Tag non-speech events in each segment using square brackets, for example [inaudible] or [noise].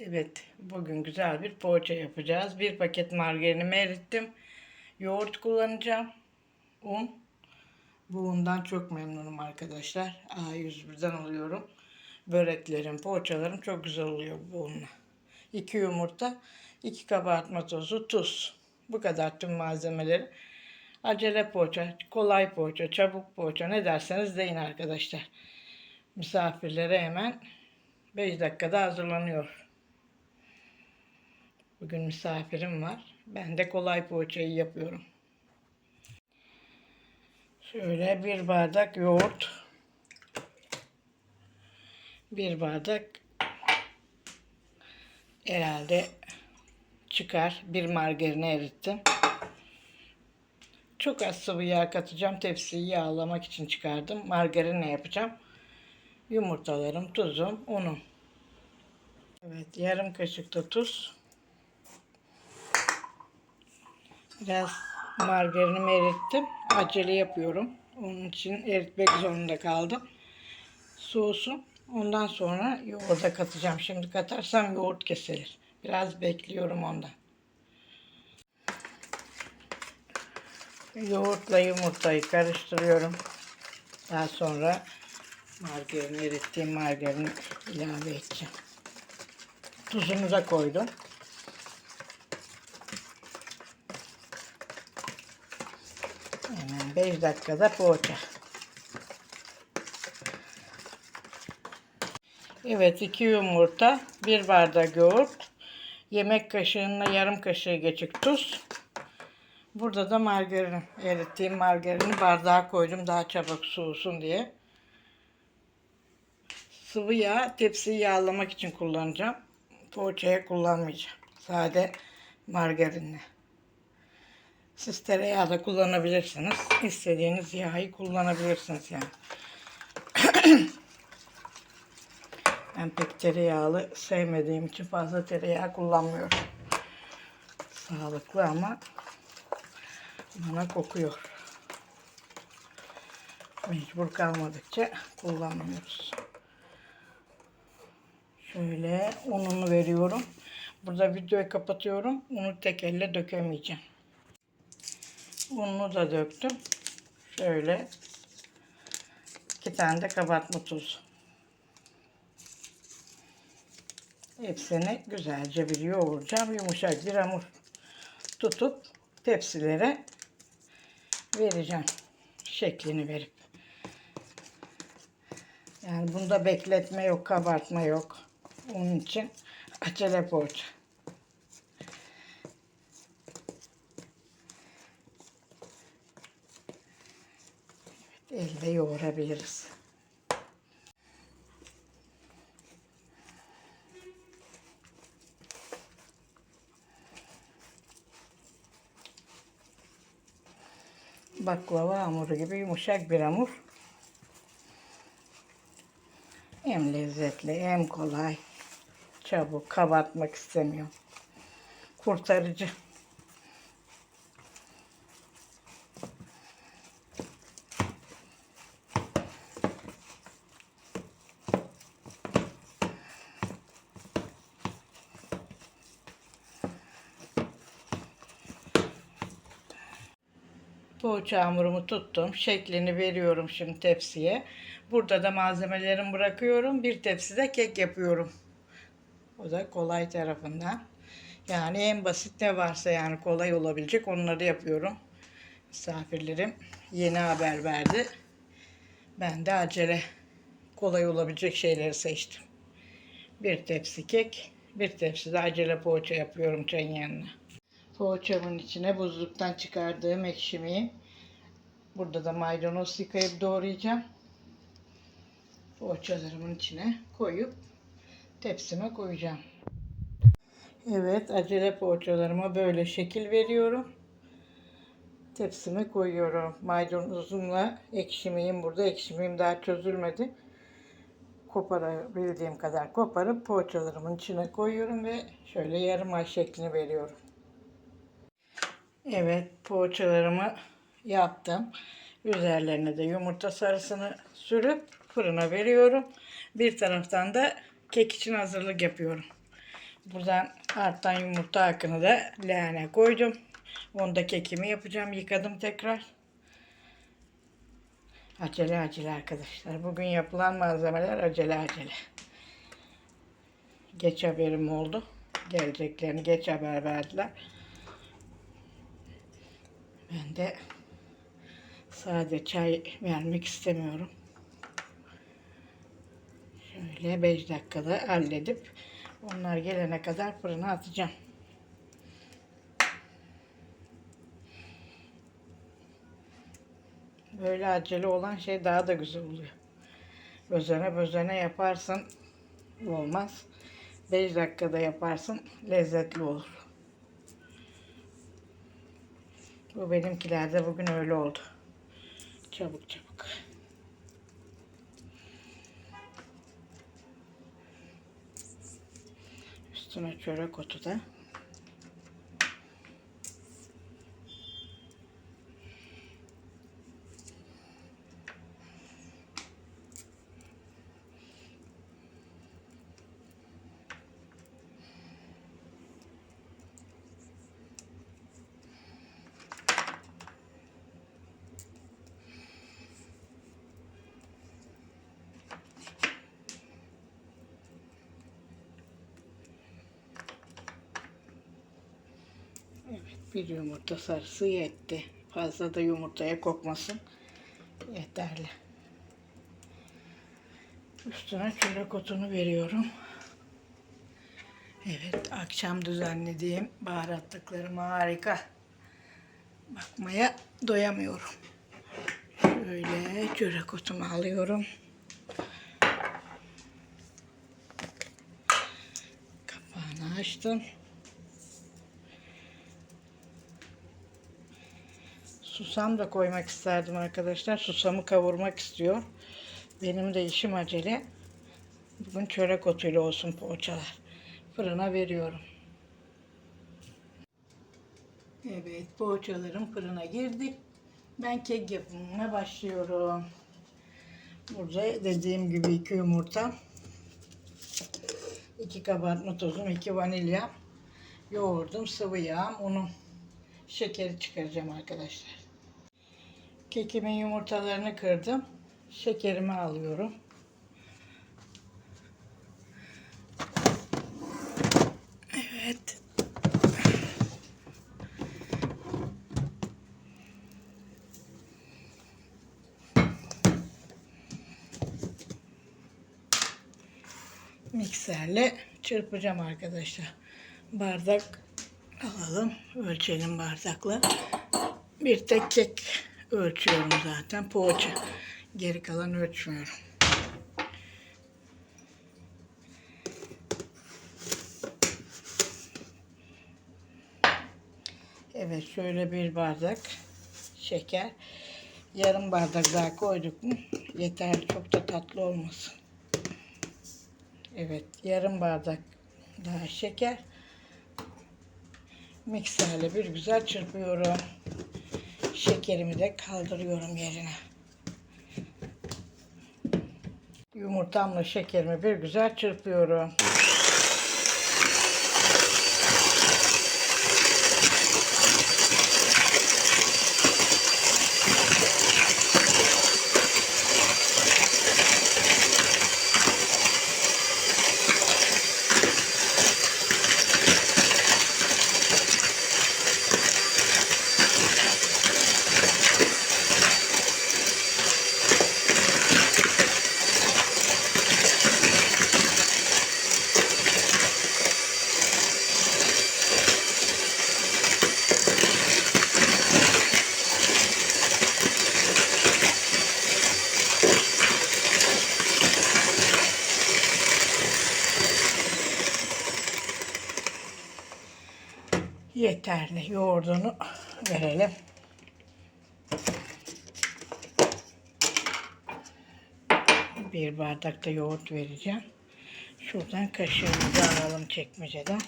Evet, bugün güzel bir poğaça yapacağız. Bir paket margarinimi erittim. Yoğurt kullanacağım. Un. Bu undan çok memnunum arkadaşlar. A101'den alıyorum. Böreklerim, poğaçalarım çok güzel oluyor bu unla. 2 yumurta, 2 kabartma tozu, tuz. Bu kadar tüm malzemeleri. Acele poğaça, kolay poğaça, çabuk poğaça ne derseniz deyin arkadaşlar. Misafirlere hemen 5 dakikada hazırlanıyor. Bugün misafirim var. Ben de kolay poğaçayı yapıyorum. Şöyle bir bardak yoğurt. Bir bardak herhalde çıkar. Bir margarini erittim. Çok az sıvı yağ katacağım. Tepsiyi yağlamak için çıkardım. Margarinle yapacağım. Yumurtalarım, tuzum, unum. Evet, yarım kaşık da tuz. Biraz margarinimi erittim. Acele yapıyorum. Onun için eritmek zorunda kaldım. Soğusun. Ondan sonra yoğurda katacağım. Şimdi katarsam yoğurt kesilir. Biraz bekliyorum ondan. Yoğurtla yumurtayı karıştırıyorum. Daha sonra margarini erittiğim margarini ilave edeceğim. Tuzunu da koydum. Hemen 5 dakikada poğaça. Evet 2 yumurta, 1 bardak yoğurt, yemek kaşığına yarım kaşığı geçik tuz. Burada da margarin, erittiğim margarini bardağa koydum daha çabuk soğusun diye. Sıvı yağ tepsiyi yağlamak için kullanacağım. Poğaçaya kullanmayacağım. Sade margarinle. Siz tereyağı da kullanabilirsiniz. İstediğiniz yağı kullanabilirsiniz yani. [clears throat] ben pek tereyağlı sevmediğim için fazla tereyağı kullanmıyorum. Sağlıklı ama bana kokuyor. Mecbur kalmadıkça kullanmıyoruz. Şöyle ununu veriyorum. Burada videoyu kapatıyorum. Unu tek elle dökemeyeceğim. Ununu da döktüm. Şöyle iki tane de kabartma tozu. Hepsini güzelce bir yoğuracağım. Yumuşak bir hamur tutup tepsilere vereceğim. Şeklini verip. Yani bunda bekletme yok, kabartma yok. Onun için acele poğaça. Elde yoğurabiliriz. Baklava hamuru gibi yumuşak bir hamur. Hem lezzetli hem kolay. Çabuk kabartmak istemiyorum. Kurtarıcı. Poğaça hamurumu tuttum. Şeklini veriyorum şimdi tepsiye. Burada da malzemelerimi bırakıyorum. Bir tepside kek yapıyorum. O da kolay tarafından. Yani en basit ne varsa yani kolay olabilecek onları yapıyorum. Misafirlerim yeni haber verdi. Ben de acele kolay olabilecek şeyleri seçtim. Bir tepsi kek, bir tepsi de acele poğaça yapıyorum çayın yanına. Poğaçamın içine buzluktan çıkardığım ekşimiyi burada da maydanoz yıkayıp doğrayacağım. Poğaçalarımın içine koyup tepsime koyacağım. Evet acele poğaçalarıma böyle şekil veriyorum. Tepsime koyuyorum. Maydanozumla ekşimiyim burada. Ekşimiyim daha çözülmedi. Koparabildiğim kadar koparıp poğaçalarımın içine koyuyorum ve şöyle yarım ay şeklini veriyorum. Evet poğaçalarımı yaptım. Üzerlerine de yumurta sarısını sürüp fırına veriyorum. Bir taraftan da kek için hazırlık yapıyorum. Buradan artan yumurta akını da leğene koydum. Onda kekimi yapacağım. Yıkadım tekrar. Acele acele arkadaşlar. Bugün yapılan malzemeler acele acele. Geç haberim oldu. Geleceklerini geç haber verdiler. Ben de sade çay vermek istemiyorum. Şöyle 5 dakikada halledip onlar gelene kadar fırına atacağım. Böyle acele olan şey daha da güzel oluyor. Özene bözene yaparsın olmaz. 5 dakikada yaparsın lezzetli olur. Bu benimkilerde bugün öyle oldu. Çabuk çabuk. Üstüne çörek otu da. Evet, bir yumurta sarısı yetti. Fazla da yumurtaya kokmasın. Yeterli. Üstüne çörek otunu veriyorum. Evet, akşam düzenlediğim baharatlıklarım harika. Bakmaya doyamıyorum. Şöyle çörek otumu alıyorum. Kapağını açtım. Susam da koymak isterdim arkadaşlar. Susamı kavurmak istiyor. Benim de işim acele. Bugün çörek otuyla olsun poğaçalar. Fırına veriyorum. Evet poğaçalarım fırına girdi. Ben kek yapımına başlıyorum. Burada dediğim gibi iki yumurta, iki kabartma tozum, iki vanilya, yoğurdum, sıvı yağım, unum, şekeri çıkaracağım arkadaşlar. Kekimin yumurtalarını kırdım. Şekerimi alıyorum. Evet. Mikserle çırpacağım arkadaşlar. Bardak alalım. Ölçelim bardakla. Bir tek kek ölçüyorum zaten. Poğaça. Geri kalan ölçmüyorum. Evet şöyle bir bardak şeker. Yarım bardak daha koyduk mu yeterli. Çok da tatlı olmasın. Evet yarım bardak daha şeker. Mikserle bir güzel çırpıyorum. Şekerimi de kaldırıyorum yerine. Yumurtamla şekerimi bir güzel çırpıyorum. Yeterli. Yoğurdunu verelim. Bir bardak da yoğurt vereceğim. Şuradan kaşığımızı alalım çekmeceden.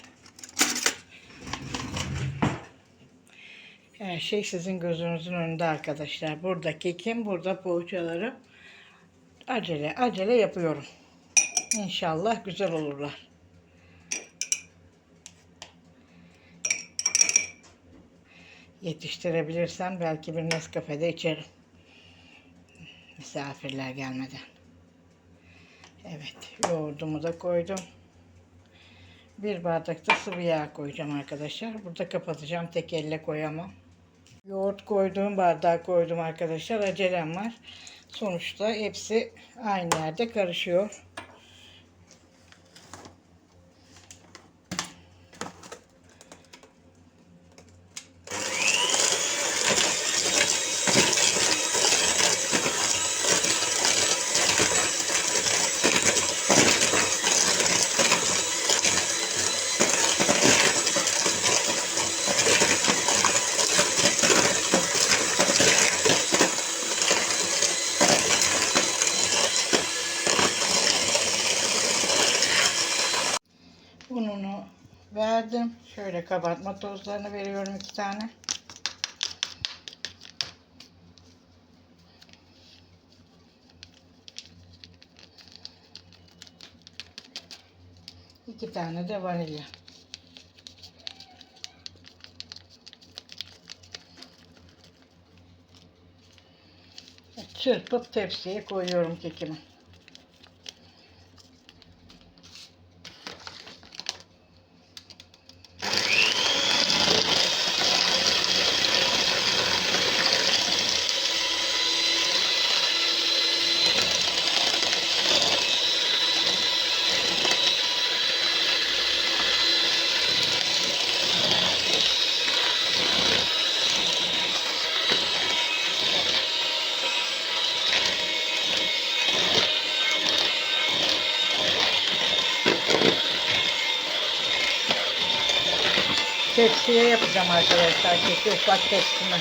Her şey sizin gözünüzün önünde arkadaşlar. Burada kekim, burada poğaçaları acele acele yapıyorum. İnşallah güzel olurlar. Yetiştirebilirsem belki bir Nescafe'de içerim. Misafirler gelmeden. Evet, yoğurdumu da koydum. Bir bardak da sıvı yağ koyacağım arkadaşlar. Burada kapatacağım. Tek elle koyamam. Yoğurt koyduğum bardağa koydum arkadaşlar. Acelem var. Sonuçta hepsi aynı yerde karışıyor. Ununu verdim. Şöyle kabartma tozlarını veriyorum iki tane. İki tane de vanilya. Çırpıp tepsiye koyuyorum kekimi. Tepsiye yapacağım arkadaşlar keki ufak tepsime.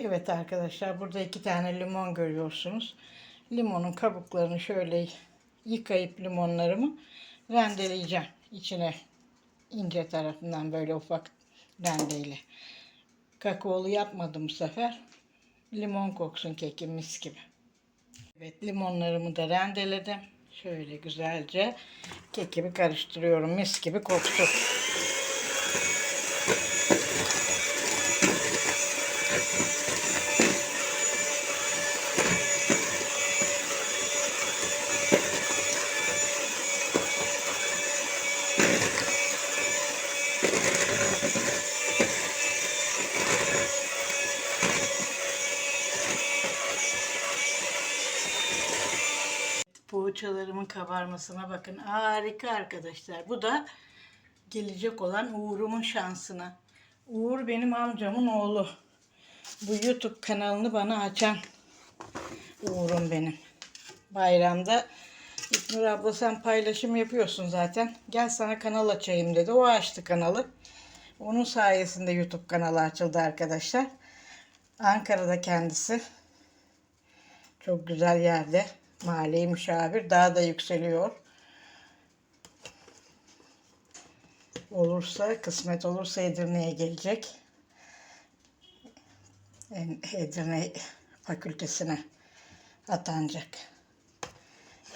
Evet arkadaşlar burada iki tane limon görüyorsunuz. Limonun kabuklarını şöyle yıkayıp limonlarımı rendeleyeceğim. içine ince tarafından böyle ufak rendeyle. Kakaolu yapmadım bu sefer. Limon koksun kekim mis gibi. Evet limonlarımı da rendeledim. Şöyle güzelce kekimi karıştırıyorum. Mis gibi koktu. Kabarmasına bakın. Harika arkadaşlar. Bu da gelecek olan Uğur'umun şansına. Uğur benim amcamın oğlu. Bu YouTube kanalını bana açan Uğur'um benim. Bayramda İknur abla sen paylaşım yapıyorsun zaten. Gel sana kanal açayım dedi. O açtı kanalı. Onun sayesinde YouTube kanalı açıldı arkadaşlar. Ankara'da kendisi. Çok güzel yerde. Mali müşavir. Daha da yükseliyor. Olursa, kısmet olursa Edirne'ye gelecek. Edirne fakültesine atanacak.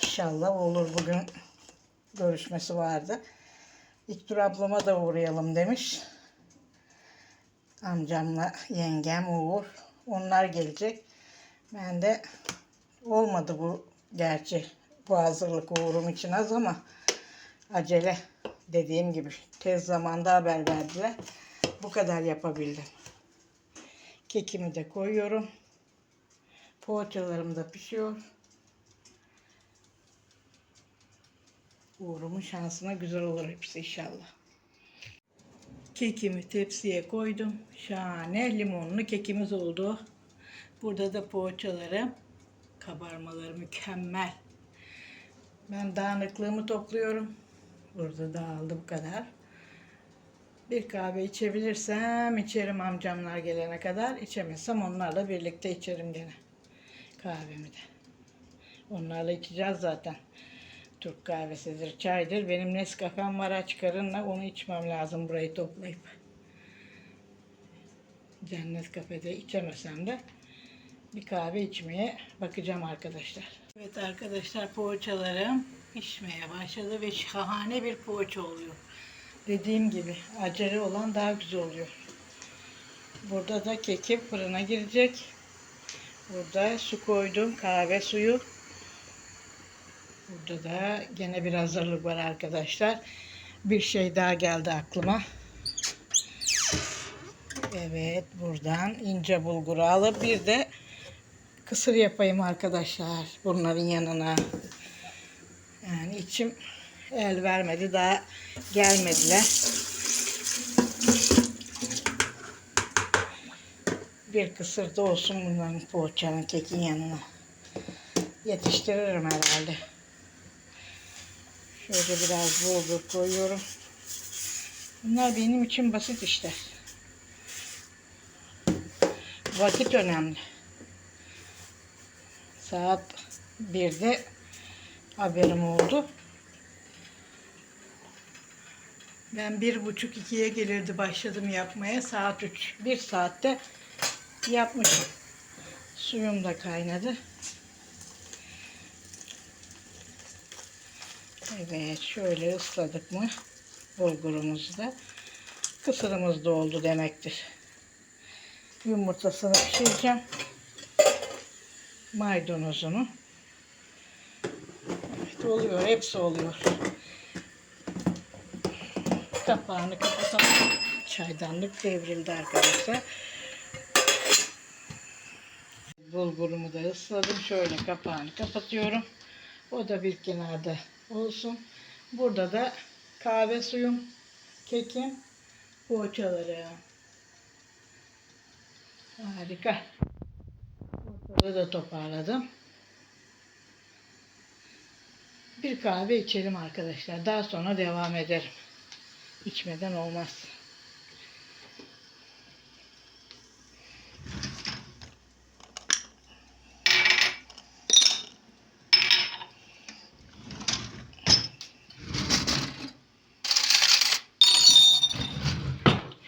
İnşallah olur. Bugün görüşmesi vardı. İktur ablama da uğrayalım demiş. Amcamla yengem Uğur. Onlar gelecek. Ben de olmadı bu gerçi. Bu hazırlık Uğur'um için az ama acele dediğim gibi tez zamanda haber verdiler. Bu kadar yapabildim. Kekimi de koyuyorum. Poğaçalarım da pişiyor. Uğur'umun şansına güzel olur hepsi inşallah. Kekimi tepsiye koydum. Şahane limonlu kekimiz oldu. Burada da poğaçalarım. Kabarmaları mükemmel. Ben dağınıklığımı topluyorum. Burada dağıldı bu kadar. Bir kahve içebilirsem içerim amcamlar gelene kadar. İçemezsem onlarla birlikte içerim gene kahvemi de. Onlarla içeceğiz zaten. Türk kahvesidir, çaydır. Benim Nescafe'm var aç karınla onu içmem lazım burayı toplayıp. Cennet kafede içemesem de bir kahve içmeye bakacağım arkadaşlar. Evet arkadaşlar poğaçalarım pişmeye başladı ve şahane bir poğaça oluyor. Dediğim gibi acele olan daha güzel oluyor. Burada da kekim fırına girecek. Burada su koydum kahve suyu. Burada da gene bir hazırlık var arkadaşlar. Bir şey daha geldi aklıma. Evet buradan ince bulguru alıp bir de kısır yapayım arkadaşlar bunların yanına. Yani içim el vermedi daha gelmediler. Bir kısır da olsun bunların poğaçanın kekin yanına. Yetiştiririm herhalde. Şöyle biraz bulgur koyuyorum. Bunlar benim için basit işler. Vakit önemli. Saat 1'de haberim oldu. Ben bir buçuk ikiye gelirdi başladım yapmaya. Saat 3. Bir saatte yapmışım. Suyum da kaynadı. Evet şöyle ısladık mı bulgurumuzu da kısırımız da oldu demektir. Yumurtasını pişireceğim. Maydanozunu. Evet oluyor. Hepsi oluyor. Kapağını kapatalım. Çaydanlık devrildi arkadaşlar. Bulgurumu da ısladım. Şöyle kapağını kapatıyorum. O da bir kenarda olsun. Burada da kahve suyum, kekim, poğaçaları. Harika. Ortalığı da toparladım. Bir kahve içelim arkadaşlar. Daha sonra devam ederim. İçmeden olmaz.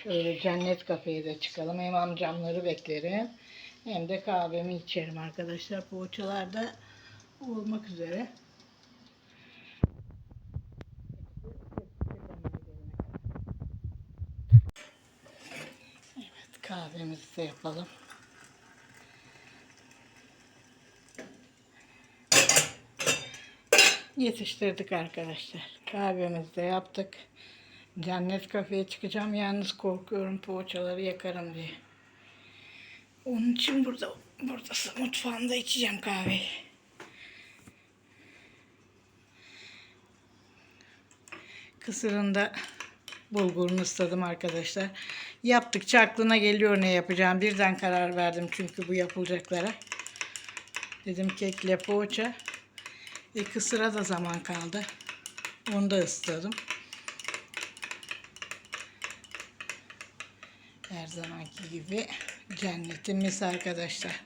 Şöyle cennet kafeye de çıkalım. Hem amcamları beklerim. Hem de kahvemi içerim arkadaşlar. Poğaçalar da olmak üzere. Evet kahvemizi de yapalım. Yetiştirdik arkadaşlar. Kahvemizi de yaptık. Cennet kafeye çıkacağım. Yalnız korkuyorum poğaçaları yakarım diye. Onun için burada burada mutfağımda içeceğim kahveyi. Kısırında bulgurunu ısladım arkadaşlar. Yaptıkça aklına geliyor ne yapacağım. Birden karar verdim çünkü bu yapılacaklara. Dedim kekle poğaça. E kısıra da zaman kaldı. Onu da ısladım. Her zamanki gibi cennetimiz arkadaşlar.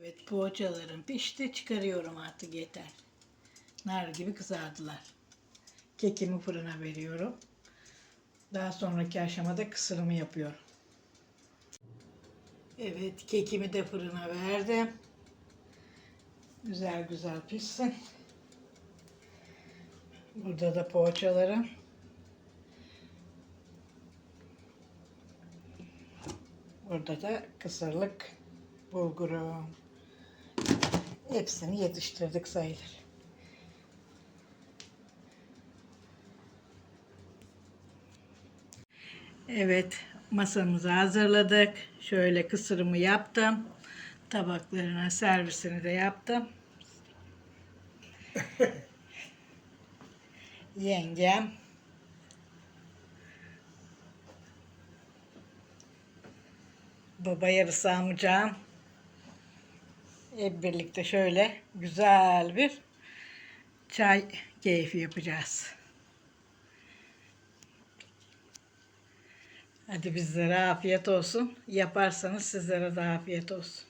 Evet poğaçalarım pişti. Çıkarıyorum artık yeter. Nar gibi kızardılar. Kekimi fırına veriyorum. Daha sonraki aşamada kısırımı yapıyorum. Evet kekimi de fırına verdim. Güzel güzel pişsin. Burada da poğaçalarım. Burada da kısırlık bulgurum. Hepsini yetiştirdik sayılır. Evet, masamızı hazırladık. Şöyle kısırımı yaptım. Tabaklarına servisini de yaptım. [laughs] Yengem. Baba yarısı amcam. Hep birlikte şöyle güzel bir çay keyfi yapacağız. Hadi bizlere afiyet olsun. Yaparsanız sizlere de afiyet olsun.